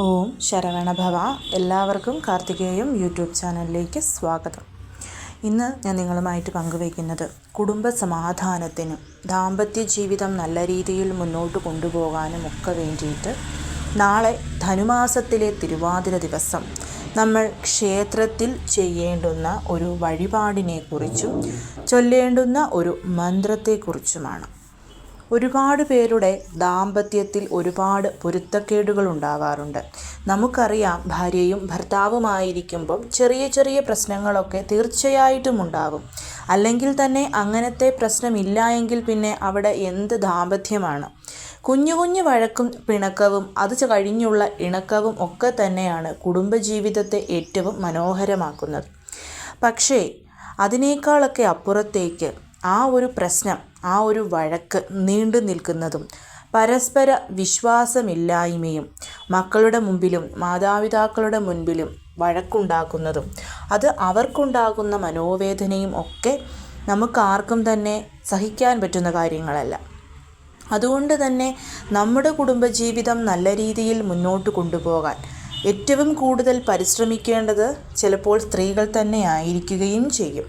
ഓം ശരവണഭവ എല്ലാവർക്കും കാർത്തികേയം യൂട്യൂബ് ചാനലിലേക്ക് സ്വാഗതം. ഇന്ന് ഞാൻ നിങ്ങളുമായിട്ട് പങ്കുവയ്ക്കുന്നത് കുടുംബ സമാധാനത്തിനും ദാമ്പത്യ ജീവിതം നല്ല രീതിയിൽ മുന്നോട്ട് കൊണ്ടുപോകാനും ഒക്കെ വേണ്ടിയിട്ട് നാളെ ധനുമാസത്തിലെ തിരുവാതിര ദിവസം നമ്മൾ ക്ഷേത്രത്തിൽ ചെയ്യേണ്ടുന്ന ഒരു വഴിപാടിനെക്കുറിച്ചും ചൊല്ലേണ്ടുന്ന ഒരു മന്ത്രത്തെക്കുറിച്ചുമാണ്. ഒരുപാട് പേരുടെ ദാമ്പത്യത്തിൽ ഒരുപാട് പൊരുത്തക്കേടുകൾ ഉണ്ടാവാറുണ്ട് നമുക്കറിയാം ഭാര്യയും ഭർത്താവുമായിരിക്കുമ്പം ചെറിയ ചെറിയ പ്രശ്നങ്ങളൊക്കെ തീർച്ചയായിട്ടും ഉണ്ടാകും അല്ലെങ്കിൽ തന്നെ അങ്ങനത്തെ പ്രശ്നമില്ല എങ്കിൽ പിന്നെ അവിടെ എന്ത് ദാമ്പത്യമാണ്? കുഞ്ഞു കുഞ്ഞു വഴക്കും പിണക്കവും അത് കഴിഞ്ഞുള്ള ഇണക്കവും ഒക്കെ തന്നെയാണ് കുടുംബജീവിതത്തെ ഏറ്റവും മനോഹരമാക്കുന്നത്. പക്ഷേ അതിനേക്കാളൊക്കെ അപ്പുറത്തേക്ക് ആ ഒരു പ്രശ്നം ആ ഒരു വഴക്ക് നീണ്ടു നിൽക്കുന്നതും പരസ്പര വിശ്വാസമില്ലായ്മയും മക്കളുടെ മുമ്പിലും മാതാപിതാക്കളുടെ മുൻപിലും വഴക്കുണ്ടാക്കുന്നതും അത് അവർക്കുണ്ടാകുന്ന മനോവേദനയും ഒക്കെ നമുക്കാർക്കും തന്നെ സഹിക്കാൻ പറ്റുന്ന കാര്യങ്ങളല്ല. അതുകൊണ്ട് തന്നെ നമ്മുടെ കുടുംബജീവിതം നല്ല രീതിയിൽ മുന്നോട്ട് കൊണ്ടുപോകാൻ ഏറ്റവും കൂടുതൽ പരിശ്രമിക്കേണ്ടത് ചിലപ്പോൾ സ്ത്രീകൾ തന്നെ ആയിരിക്കുകയും ചെയ്യും.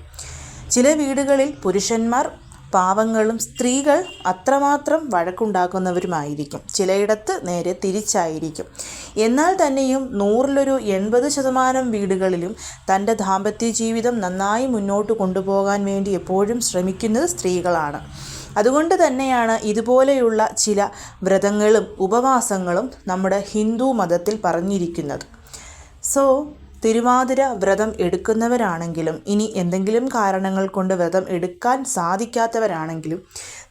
ചില വീടുകളിൽ പുരുഷന്മാർ പാവങ്ങളും സ്ത്രീകൾ അത്രമാത്രം വഴക്കുണ്ടാക്കുന്നവരുമായിരിക്കും. ചിലയിടത്ത് നേരെ തിരിച്ചായിരിക്കും. എന്നാൽ തന്നെയും നൂറിലൊരു എൺപത് ശതമാനം വീടുകളിലും തന്റെ ദാമ്പത്യ ജീവിതം നന്നായി മുന്നോട്ട് കൊണ്ടുപോകാൻ വേണ്ടി എപ്പോഴും ശ്രമിക്കുന്നത് സ്ത്രീകളാണ്. അതുകൊണ്ട് തന്നെയാണ് ഇതുപോലെയുള്ള ചില വ്രതങ്ങളും ഉപവാസങ്ങളും നമ്മുടെ ഹിന്ദു മതത്തിൽ പറഞ്ഞിരിക്കുന്നത്. സോ തിരുവാതിര വ്രതം എടുക്കുന്നവരാണെങ്കിലും ഇനി എന്തെങ്കിലും കാരണങ്ങൾ കൊണ്ട് വ്രതം എടുക്കാൻ സാധിക്കാത്തവരാണെങ്കിലും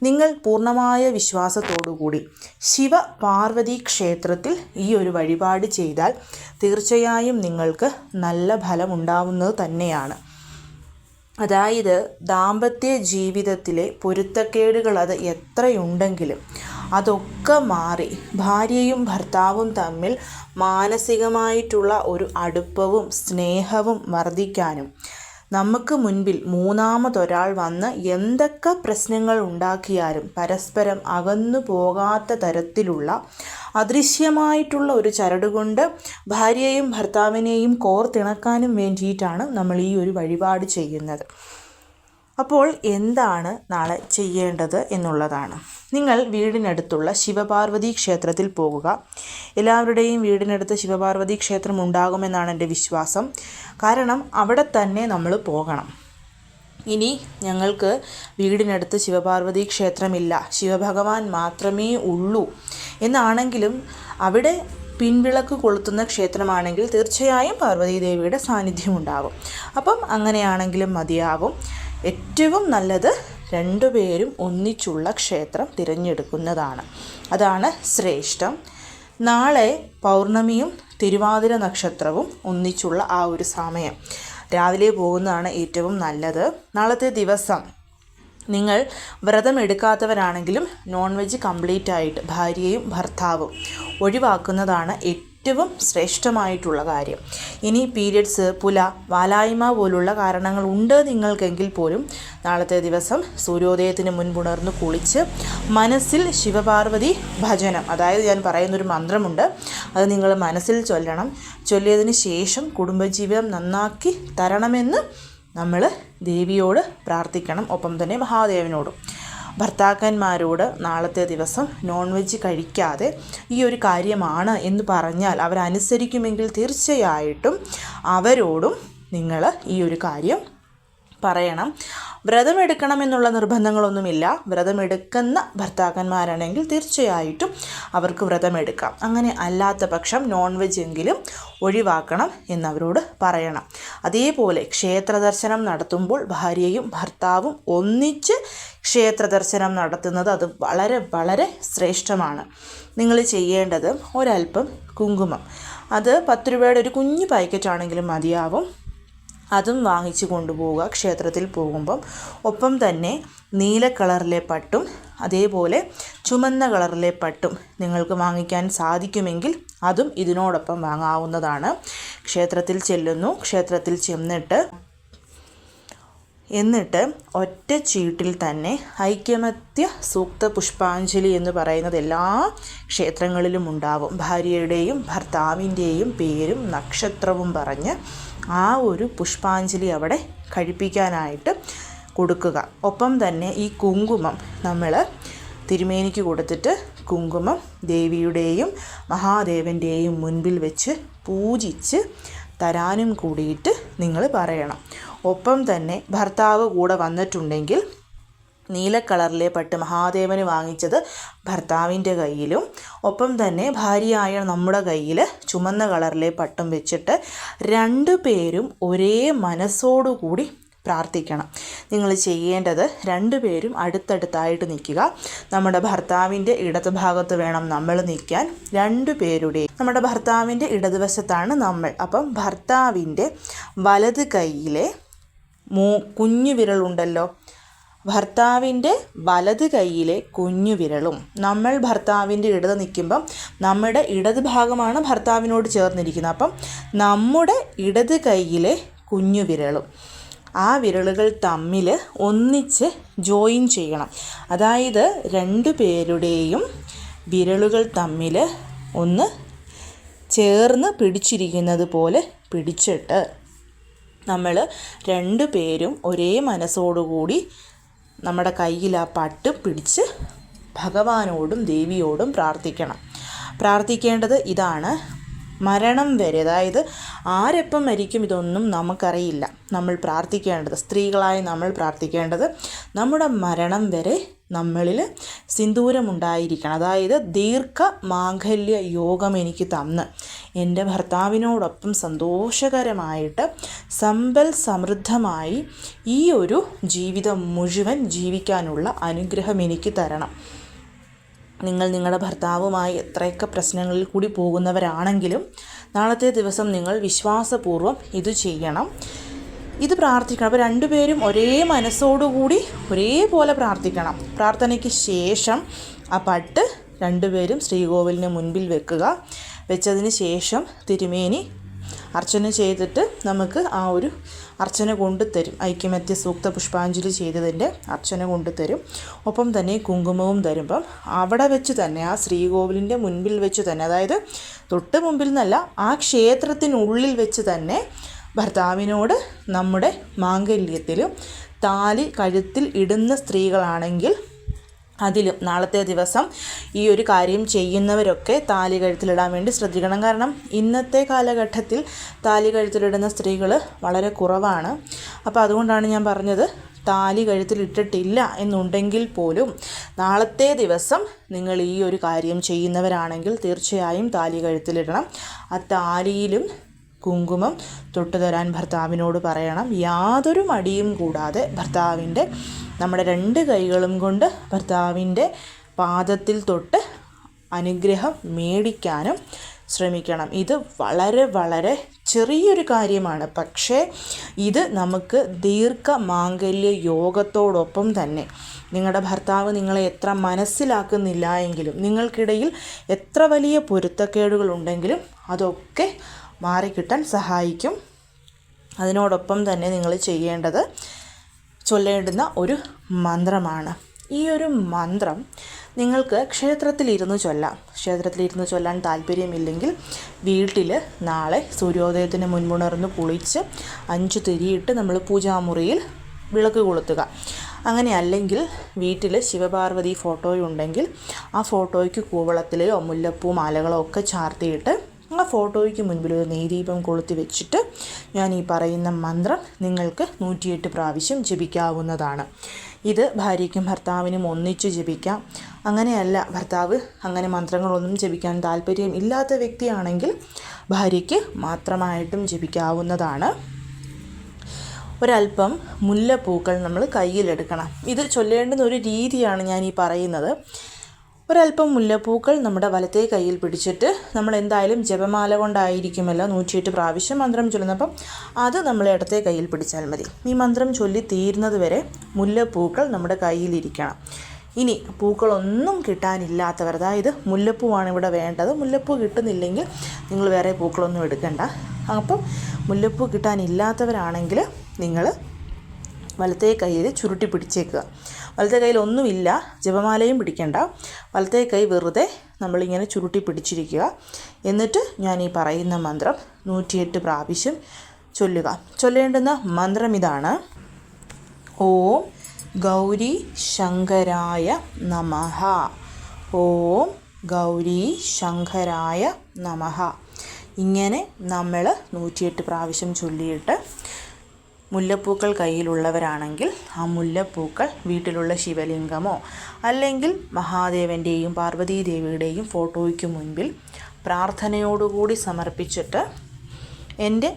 നിങ്ങൾ പൂർണമായ വിശ്വാസത്തോടുകൂടി ശിവ പാർവതി ക്ഷേത്രത്തിൽ ഈ ഒരു വഴിപാട് ചെയ്താൽ തീർച്ചയായും നിങ്ങൾക്ക് നല്ല ഫലമുണ്ടാവുന്നത് തന്നെയാണ്. അതായത് ദാമ്പത്യ ജീവിതത്തിലെ പൊരുത്തക്കേടുകൾ അത് എത്രയുണ്ടെങ്കിലും അതൊക്കെ മാറി. ഭാര്യയും ഭർത്താവും തമ്മിൽ മാനസികമായിട്ടുള്ള ഒരു അടുപ്പവും സ്നേഹവും വർദ്ധിക്കാനും. നമുക്ക് മുൻപിൽ മൂന്നാമതൊരാൾ വന്ന് എന്തൊക്കെ പ്രശ്നങ്ങൾ ഉണ്ടാക്കിയാലും പരസ്പരം അകന്നു പോകാത്ത തരത്തിലുള്ള അദൃശ്യമായിട്ടുള്ള ഒരു ചരടുകൊണ്ട് ഭാര്യയെയും ഭർത്താവിനെയും കോർത്തിണക്കാനും വേണ്ടിയിട്ടാണ് നമ്മൾ ഈ ഒരു വഴിപാട് ചെയ്യുന്നത്. അപ്പോൾ എന്താണ് നാളെ ചെയ്യേണ്ടത് എന്നുള്ളതാണ്. നിങ്ങൾ വീടിനടുത്തുള്ള ശിവപാർവതി ക്ഷേത്രത്തിൽ പോകുക. എല്ലാവരുടെയും വീടിനടുത്ത് ശിവപാർവതി ക്ഷേത്രം ഉണ്ടാകുമെന്നാണ് എന്റെ വിശ്വാസം. കാരണം അവിടെ തന്നെ നമ്മൾ പോകണം. ഇനി ഞങ്ങൾക്ക് വീടിനടുത്ത് ശിവപാർവതി ക്ഷേത്രമില്ല. ശിവഭഗവാൻ മാത്രമേ ഉള്ളൂ. എന്നാണെങ്കിലും അവിടെ പിൻവിളക്ക് കൊളുത്തുന്ന ക്ഷേത്രമാണെങ്കിൽ തീർച്ചയായും പാർവതീദേവിയുടെ സാന്നിധ്യമുണ്ടാകും അപ്പം അങ്ങനെയാണെങ്കിലും മതിയാകും. ഏറ്റവും നല്ലത് രണ്ടുപേരും ഒന്നിച്ചുള്ള ക്ഷേത്രം തിരഞ്ഞെടുക്കുന്നതാണ്. അതാണ് ശ്രേഷ്ഠം. നാളെ പൗർണമിയും തിരുവാതിര നക്ഷത്രവും ഒന്നിച്ചുള്ള ആ ഒരു സമയം. രാവിലെ പോകുന്നതാണ് ഏറ്റവും നല്ലത്. നാളത്തെ ദിവസം നിങ്ങൾ വ്രതം എടുക്കാത്തവരാണെങ്കിലും നോൺ വെജ് കംപ്ലീറ്റ് ആയിട്ട് ഭാര്യയും ഭർത്താവും ഒഴിവാക്കുന്നതാണ് ഏറ്റവും ശ്രേഷ്ഠമായിട്ടുള്ള കാര്യം. ഇനി പീരിയഡ്സ് പുല വാലായ്മ പോലുള്ള കാരണങ്ങൾ ഉണ്ട് നിങ്ങൾക്കെങ്കിൽ പോലും നാളത്തെ ദിവസം സൂര്യോദയത്തിന് മുൻപുണർന്ന് കുളിച്ച് മനസ്സിൽ ശിവപാർവതി ഭജനം അതായത് ഞാൻ പറയുന്നൊരു മന്ത്രമുണ്ട് അത് നിങ്ങൾ മനസ്സിൽ ചൊല്ലണം. ചൊല്ലിയതിന് ശേഷം കുടുംബജീവിതം നന്നാക്കി തരണമെന്ന് നമ്മൾ ദേവിയോട് പ്രാർത്ഥിക്കണം ഒപ്പം തന്നെ മഹാദേവനോടും. ഭർത്താക്കന്മാരോട് നാളത്തെ ദിവസം നോൺ വെജ് കഴിക്കാതെ ഈ ഒരു കാര്യമാണ് എന്ന് പറഞ്ഞാൽ അവരനുസരിക്കുമെങ്കിൽ തീർച്ചയായിട്ടും അവരോടും നിങ്ങൾ ഈ ഒരു കാര്യം പറയണം. വ്രതമെടുക്കണം എന്നുള്ള നിർബന്ധങ്ങളൊന്നുമില്ല. വ്രതമെടുക്കുന്ന ഭർത്താക്കന്മാരാണെങ്കിൽ തീർച്ചയായിട്ടും അവർക്ക് വ്രതമെടുക്കാം. അങ്ങനെ അല്ലാത്ത പക്ഷം നോൺ വെജ് എങ്കിലും ഒഴിവാക്കണം എന്നവരോട് പറയണം. അതേപോലെ ക്ഷേത്ര ദർശനം നടത്തുമ്പോൾ ഭാര്യയും ഭർത്താവും ഒന്നിച്ച് ക്ഷേത്ര ദർശനം നടത്തുന്നത് അത് വളരെ വളരെ ശ്രേഷ്ഠമാണ്. നിങ്ങൾ ചെയ്യേണ്ടത് ഒരല്പം കുങ്കുമം. അത് പത്ത് രൂപയുടെ ഒരു കുഞ്ഞു പാക്കറ്റ് ആണെങ്കിലും മതിയാവും. അതും വാങ്ങിച്ചു കൊണ്ടുപോവുക ക്ഷേത്രത്തിൽ പോകുമ്പം. ഒപ്പം തന്നെ നീല കളറിലെ പട്ടും അതേപോലെ ചുമന്ന കളറിലെ പട്ടും നിങ്ങൾക്ക് വാങ്ങിക്കാൻ സാധിക്കുമെങ്കിൽ അതും ഇതിനോടൊപ്പം വാങ്ങാവുന്നതാണ്. ക്ഷേത്രത്തിൽ ചെല്ലുന്നു. ക്ഷേത്രത്തിൽ ചെന്നിട്ട് എന്നിട്ട് ഒറ്റ ചീട്ടിൽ തന്നെ ഐക്യമത്യ സൂക്ത പുഷ്പാഞ്ജലി എന്ന് പറയുന്നത് എല്ലാ ക്ഷേത്രങ്ങളിലും ഉണ്ടാവും. ഭാര്യയുടെയും ഭർത്താവിന്റെയും പേരും നക്ഷത്രവും പറഞ്ഞ് ആ ഒരു പുഷ്പാഞ്ജലി അവിടെ കഴിപ്പിക്കാനായിട്ട് കൊടുക്കുക. ഒപ്പം തന്നെ ഈ കുങ്കുമം നമ്മൾ തിരുമേനിക്ക് കൊടുത്തിട്ട് കുങ്കുമം ദേവിയുടെയും മഹാദേവന്റെയും മുൻപിൽ വെച്ച് പൂജിച്ച് തരാനും കൂടിയിട്ട് നിങ്ങൾ പറയണം. ഒപ്പം തന്നെ ഭർത്താവ് കൂടെ വന്നിട്ടുണ്ടെങ്കിൽ നീല കളറിലെ പട്ട് മഹാദേവന് വാങ്ങിച്ചത് ഭർത്താവിന്റെ കയ്യിലും. ഒപ്പം തന്നെ ഭാര്യയായ നമ്മുടെ കയ്യിൽ ചുമന്ന കളറിലെ പട്ടും വെച്ചിട്ട് രണ്ടു പേരും ഒരേ മനസ്സോടുകൂടി പ്രാർത്ഥിക്കണം. നിങ്ങൾ ചെയ്യേണ്ടത് രണ്ടുപേരും അടുത്തടുത്തായിട്ട് നിൽക്കുക. നമ്മുടെ ഭർത്താവിന്റെ ഇടത് ഭാഗത്ത് വേണം നമ്മൾ നിൽക്കാൻ. രണ്ടു പേരുടെ നമ്മുടെ ഭർത്താവിന്റെ ഇടതുവശത്താണ് നമ്മൾ. അപ്പം ഭർത്താവിന്റെ വലത് കൈയിലെ മൂ കുഞ്ഞു വിരലുണ്ടല്ലോ ഭർത്താവിന്റെ വലത് കൈയിലെ കുഞ്ഞു വിരലും നമ്മൾ ഭർത്താവിന്റെ ഇടത് നിൽക്കുമ്പം നമ്മുടെ ഇടത് ഭാഗമാണ് ഭർത്താവിനോട് ചേർന്നിരിക്കുന്നത്. അപ്പം നമ്മുടെ ഇടത് കൈയിലെ കുഞ്ഞു വിരലും ആ വിരലുകൾ തമ്മിൽ ഒന്നിച്ച് ജോയിൻ ചെയ്യണം. അതായത് രണ്ട് പേരുടെയും വിരലുകൾ തമ്മിൽ ഒന്ന് ചേർന്ന് പിടിച്ചിരിക്കുന്നത് പോലെ പിടിച്ചിട്ട് നമ്മൾ രണ്ട് പേരും ഒരേ മനസ്സോടുകൂടി നമ്മുടെ കയ്യിൽ ആ പട്ട് പിടിച്ച് ഭഗവാനോടും ദേവിയോടും പ്രാർത്ഥിക്കണം. പ്രാർത്ഥിക്കേണ്ടത് ഇതാണ്. മരണം വരെ അതായത് ആരെപ്പം മരിക്കും ഇതൊന്നും നമുക്കറിയില്ല. നമ്മൾ പ്രാർത്ഥിക്കേണ്ടത് സ്ത്രീകളായി നമ്മൾ പ്രാർത്ഥിക്കേണ്ടത് നമ്മുടെ മരണം വരെ നമ്മളിൽ സിന്ദൂരമുണ്ടായിരിക്കണം. അതായത് ദീർഘ മാംഗല്യ യോഗം എനിക്ക് തന്ന്. എന്റെ ഭർത്താവിനോടൊപ്പം സന്തോഷകരമായിട്ട് സമ്പൽ സമൃദ്ധമായി ഈ ഒരു ജീവിതം മുഴുവൻ ജീവിക്കാനുള്ള അനുഗ്രഹം എനിക്ക് തരണം. നിങ്ങൾ നിങ്ങളുടെ ഭർത്താവുമായി എത്രയൊക്കെ പ്രശ്നങ്ങളിൽ കൂടി പോകുന്നവരാണെങ്കിലും നാളത്തെ ദിവസം നിങ്ങൾ വിശ്വാസപൂർവം ഇത് ചെയ്യണം. ഇത് പ്രാർത്ഥിക്കണം. അപ്പോൾ രണ്ടുപേരും ഒരേ മനസ്സോടുകൂടി ഒരേപോലെ പ്രാർത്ഥിക്കണം. പ്രാർത്ഥനയ്ക്ക് ശേഷം ആ പട്ട് രണ്ടുപേരും ശ്രീകോവിലിന് മുൻപിൽ വെക്കുക. വെച്ചതിന് ശേഷം തിരുമേനി അർച്ചന ചെയ്തിട്ട് നമുക്ക് ആ ഒരു അർച്ചന കൊണ്ടുതരും ഐക്യമത്യ സൂക്ത പുഷ്പാഞ്ജലി ചെയ്തതിന്റെ അർച്ചന കൊണ്ടുതരും ഒപ്പം തന്നെ കുങ്കുമവും തരുമ്പം അവിടെ വെച്ച് തന്നെ ആ ശ്രീകോവിലിന്റെ മുൻപിൽ വെച്ച് തന്നെ അതായത് തൊട്ട് മുമ്പിൽ നിന്നല്ല ആ ക്ഷേത്രത്തിനുള്ളിൽ വെച്ച് തന്നെ ഭർത്താവിനോട് നമ്മുടെ മാംഗല്യത്തിലും താലി കഴുത്തിൽ ഇടുന്ന സ്ത്രീകളാണെങ്കിൽ അതിലും നാളത്തെ ദിവസം ഈ ഒരു കാര്യം ചെയ്യുന്നവരൊക്കെ താലി കഴുത്തിലിടാൻ വേണ്ടി ശ്രദ്ധിക്കണം. കാരണം ഇന്നത്തെ കാലഘട്ടത്തിൽ താലി കഴുത്തിലിടുന്ന സ്ത്രീകൾ വളരെ കുറവാണ്. അപ്പോൾ അതുകൊണ്ടാണ് ഞാൻ പറഞ്ഞത് താലി കഴുത്തിലിട്ടിട്ടില്ല എന്നുണ്ടെങ്കിൽ പോലും നാളത്തെ ദിവസം നിങ്ങൾ ഈ ഒരു കാര്യം ചെയ്യുന്നവരാണെങ്കിൽ തീർച്ചയായും താലി കഴുത്തിലിടണം. ആ താലിയിലും കുങ്കുമം തൊട്ടു തരാൻ ഭർത്താവിനോട് പറയണം. യാതൊരു മടിയും കൂടാതെ ഭർത്താവിന്റെ നമ്മുടെ രണ്ട് കൈകളും കൊണ്ട് ഭർത്താവിന്റെ പാദത്തിൽ തൊട്ട് അനുഗ്രഹം മേടിക്കാനും ശ്രമിക്കണം. ഇത് വളരെ വളരെ ചെറിയൊരു കാര്യമാണ്. പക്ഷേ ഇത് നമുക്ക് ദീർഘ മാംഗല്യ യോഗത്തോടൊപ്പം തന്നെ നിങ്ങളുടെ ഭർത്താവ് നിങ്ങളെ എത്ര മനസ്സിലാക്കുന്നില്ല എങ്കിലും നിങ്ങൾക്കിടയിൽ എത്ര വലിയ പൊരുത്തക്കേടുകൾ ഉണ്ടെങ്കിലും അതൊക്കെ മാറിക്കിട്ടാൻ സഹായിക്കും. അതിനോടൊപ്പം തന്നെ നിങ്ങൾ ചെയ്യേണ്ടത് ചൊല്ലേണ്ടുന്ന ഒരു മന്ത്രമാണ്. ഈ ഒരു മന്ത്രം നിങ്ങൾക്ക് ക്ഷേത്രത്തിലിരുന്ന് ചൊല്ലാം. ക്ഷേത്രത്തിലിരുന്ന് ചൊല്ലാൻ താല്പര്യമില്ലെങ്കിൽ വീട്ടിൽ നാളെ സൂര്യോദയത്തിന് മുൻപുണർന്ന് കുളിച്ച് അഞ്ച് തിരിയിട്ട് നമ്മൾ പൂജാമുറിയിൽ വിളക്ക് കൊളുത്തുക. അങ്ങനെ അല്ലെങ്കിൽ വീട്ടിൽ ശിവപാർവതി ഫോട്ടോയുണ്ടെങ്കിൽ ആ ഫോട്ടോയ്ക്ക് കൂവളത്തിലെയോ മുല്ലപ്പൂ മാലകളോ ഒക്കെ ചാർത്തിയിട്ട് ആ ഫോട്ടോയ്ക്ക് മുൻപിൽ ഒരു നെയ്ദീപം കൊളുത്തി വെച്ചിട്ട് ഞാൻ ഈ പറയുന്ന മന്ത്രം നിങ്ങൾക്ക് നൂറ്റിയെട്ട് പ്രാവശ്യം ജപിക്കാവുന്നതാണ്. ഇത് ഭാര്യയ്ക്കും ഭർത്താവിനും ഒന്നിച്ച് ജപിക്കാം. അങ്ങനെയല്ല ഭർത്താവ് അങ്ങനെ മന്ത്രങ്ങളൊന്നും ജപിക്കാൻ താല്പര്യം ഇല്ലാത്ത വ്യക്തിയാണെങ്കിൽ ഭാര്യയ്ക്ക് മാത്രമായിട്ടും ജപിക്കാവുന്നതാണ്. ഒരല്പം മുല്ലപ്പൂക്കൾ നമ്മൾ കയ്യിലെടുക്കണം. ഇത് ചൊല്ലേണ്ടുന്ന ഒരു രീതിയാണ് ഞാൻ ഈ പറയുന്നത്. ഒരല്പം മുല്ലപ്പൂക്കൾ നമ്മുടെ വലത്തേ കയ്യിൽ പിടിച്ചിട്ട് നമ്മൾ എന്തായാലും ജപമാല കൊണ്ടായിരിക്കുമല്ലോ നൂറ്റിയെട്ട് പ്രാവശ്യം മന്ത്രം ചൊല്ലുന്നപ്പം അത് നമ്മൾ ഇടത്തെ കയ്യിൽ പിടിച്ചാൽ മതി. ഈ മന്ത്രം ചൊല്ലി തീരുന്നത് വരെ മുല്ലപ്പൂക്കൾ നമ്മുടെ കയ്യിലിരിക്കണം. ഇനി പൂക്കളൊന്നും കിട്ടാനില്ലാത്തവർ അതായത് മുല്ലപ്പൂവാണ് ഇവിടെ വേണ്ടത്. മുല്ലപ്പൂ കിട്ടുന്നില്ലെങ്കിൽ നിങ്ങൾ വേറെ പൂക്കളൊന്നും എടുക്കണ്ട. അപ്പം മുല്ലപ്പൂ കിട്ടാനില്ലാത്തവരാണെങ്കിൽ നിങ്ങൾ വലത്തേ കയ്യിൽ ചുരുട്ടി പിടിച്ചേക്കുക. വലത്തേ കയ്യിൽ ഒന്നുമില്ല ജപമാലയും പിടിക്കേണ്ട. വലത്തേ കൈ വെറുതെ നമ്മളിങ്ങനെ ചുരുട്ടി പിടിച്ചിരിക്കുക. എന്നിട്ട് ഞാൻ ഈ പറയുന്ന മന്ത്രം നൂറ്റിയെട്ട് പ്രാവശ്യം ചൊല്ലുക. ചൊല്ലേണ്ടുന്ന മന്ത്രം ഇതാണ്. ഓം ഗൗരി ശങ്കരായ നമഃ ഓം ഗൗരി ശങ്കരായ നമഃ ഇങ്ങനെ നമ്മൾ നൂറ്റിയെട്ട് പ്രാവശ്യം ചൊല്ലിയിട്ട് മുല്ലപ്പൂക്കൾ കയ്യിലുള്ളവരാണെങ്കിൽ ആ മുല്ലപ്പൂക്കൾ വീട്ടിലുള്ള ശിവലിംഗമോ അല്ലെങ്കിൽ മഹാദേവന്റെയും പാർവതീദേവിയുടെയും ഫോട്ടോയ്ക്ക് മുൻപിൽ പ്രാർത്ഥനയോടുകൂടി സമർപ്പിച്ചിട്ട് എന്റെ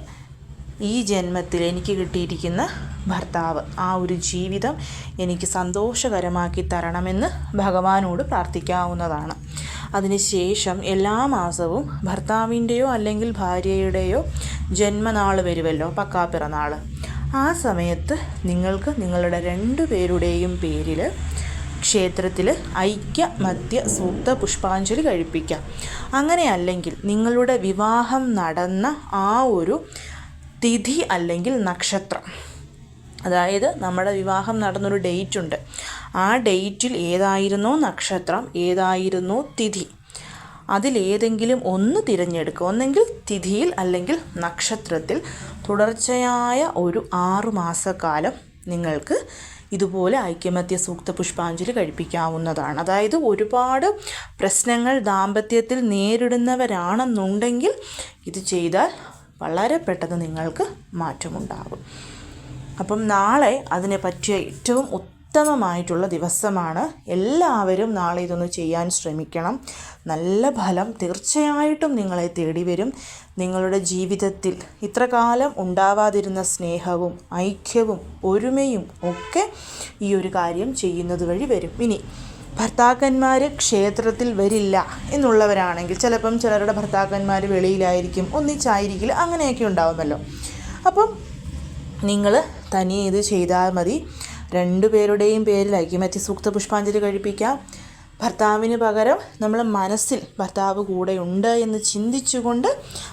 ഈ ജന്മത്തിൽ എനിക്ക് കിട്ടിയിരിക്കുന്ന ഭർത്താവ് ആ ഒരു ജീവിതം എനിക്ക് സന്തോഷകരമാക്കി തരണമെന്ന് ഭഗവാനോട് പ്രാർത്ഥിക്കാവുന്നതാണ്. അതിനുശേഷം എല്ലാ മാസവും ഭർത്താവിന്റെയോ അല്ലെങ്കിൽ ഭാര്യയുടെയോ ജന്മനാൾ വരുമല്ലോ പക്കാപ്പിറന്നാൾ ആ സമയത്ത് നിങ്ങൾക്ക് നിങ്ങളുടെ രണ്ടു പേരുടെയും പേരിൽ ക്ഷേത്രത്തിൽ ഐക്യ മധ്യ സൂക്ത പുഷ്പാഞ്ജലി കഴിപ്പിക്കാം. അങ്ങനെ അല്ലെങ്കിൽ നിങ്ങളുടെ വിവാഹം നടന്ന ആ ഒരു തിഥി അല്ലെങ്കിൽ നക്ഷത്രം അതായത് നമ്മുടെ വിവാഹം നടന്നൊരു ഡേറ്റ് ഉണ്ട് ആ ഡേറ്റിൽ ഏതായിരുന്നോ നക്ഷത്രം ഏതായിരുന്നോ തിഥി. അതിലേതെങ്കിലും ഒന്ന് തിരഞ്ഞെടുക്കുക. ഒന്നെങ്കിൽ തിഥിയിൽ അല്ലെങ്കിൽ നക്ഷത്രത്തിൽ. തുടർച്ചയായ ഒരു ആറുമാസക്കാലം നിങ്ങൾക്ക് ഇതുപോലെ ഐക്യമത്യ സൂക്ത പുഷ്പാഞ്ജലി കഴിപ്പിക്കാവുന്നതാണ്. അതായത് ഒരുപാട് പ്രശ്നങ്ങൾ ദാമ്പത്യത്തിൽ നേരിടുന്നവരാണെന്നുണ്ടെങ്കിൽ ഇത് ചെയ്താൽ വളരെ പെട്ടെന്ന് നിങ്ങൾക്ക് മാറ്റമുണ്ടാകും. അപ്പം നാളെ അതിനെ പറ്റിയ ഏറ്റവും ഉത്തമമായിട്ടുള്ള ദിവസമാണ്. എല്ലാവരും നാളെ ഇതൊന്ന് ചെയ്യാൻ ശ്രമിക്കണം. നല്ല ഫലം തീർച്ചയായിട്ടും നിങ്ങളെ തേടി വരും. നിങ്ങളുടെ ജീവിതത്തിൽ ഇത്ര കാലം ഉണ്ടാവാതിരുന്ന സ്നേഹവും ഐക്യവും ഒരുമയും ഒക്കെ ഈ ഒരു കാര്യം ചെയ്യുന്നത് വഴി വരും. ഇനി ഭർത്താക്കന്മാർ ക്ഷേത്രത്തിൽ വരില്ല എന്നുള്ളവരാണെങ്കിൽ ചിലപ്പം ചിലരുടെ ഭർത്താക്കന്മാർ വെളിയിലായിരിക്കും ഒന്നിച്ചായിരിക്കില്ല അങ്ങനെയൊക്കെ ഉണ്ടാവുമല്ലോ. അപ്പം നിങ്ങൾ തനിയെ ഇത് ചെയ്താൽ മതി. രണ്ടു പേരുടെയും പേരിൽ ഐക്യമത്യ സൂക്ത പുഷ്പാഞ്ജലി കഴിപ്പിക്കാം. ഭർത്താവിന് പകരം നമ്മൾ മനസ്സിൽ ഭർത്താവ് കൂടെ ഉണ്ട് എന്ന് ചിന്തിച്ചുകൊണ്ട്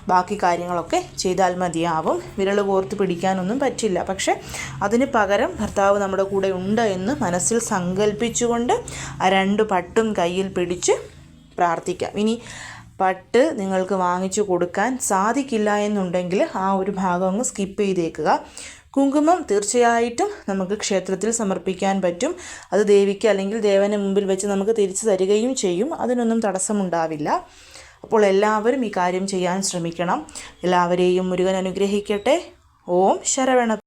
ബാക്കി കാര്യങ്ങളൊക്കെ ചെയ്താൽ മതിയാവും. വിരൽ കോർത്ത് പിടിക്കാനൊന്നും പറ്റില്ല. പക്ഷെ അതിന് പകരം ഭർത്താവ് നമ്മുടെ കൂടെ ഉണ്ട് എന്ന് മനസ്സിൽ സങ്കല്പിച്ചുകൊണ്ട് ആ രണ്ട് പട്ടും കയ്യിൽ പിടിച്ച് പ്രാർത്ഥിക്കാം. ഇനി പട്ട് നിങ്ങൾക്ക് വാങ്ങിച്ചു കൊടുക്കാൻ സാധിക്കില്ല എന്നുണ്ടെങ്കിൽ ആ ഒരു ഭാഗം അങ്ങ് സ്കിപ്പ് ചെയ്തേക്കുക. കുങ്കുമം തീർച്ചയായിട്ടും നമുക്ക് ക്ഷേത്രത്തിൽ സമർപ്പിക്കാൻ പറ്റും. അത് ദേവിക്ക് അല്ലെങ്കിൽ ദേവന് മുമ്പിൽ വെച്ച് നമുക്ക് തിരിച്ചു തരികയും ചെയ്യും. അതിനൊന്നും തടസ്സമുണ്ടാവില്ല. അപ്പോൾ എല്ലാവരും ഈ കാര്യം ചെയ്യാൻ ശ്രമിക്കണം. എല്ലാവരെയും മുരുകൻ അനുഗ്രഹിക്കട്ടെ. ഓം ശരവണ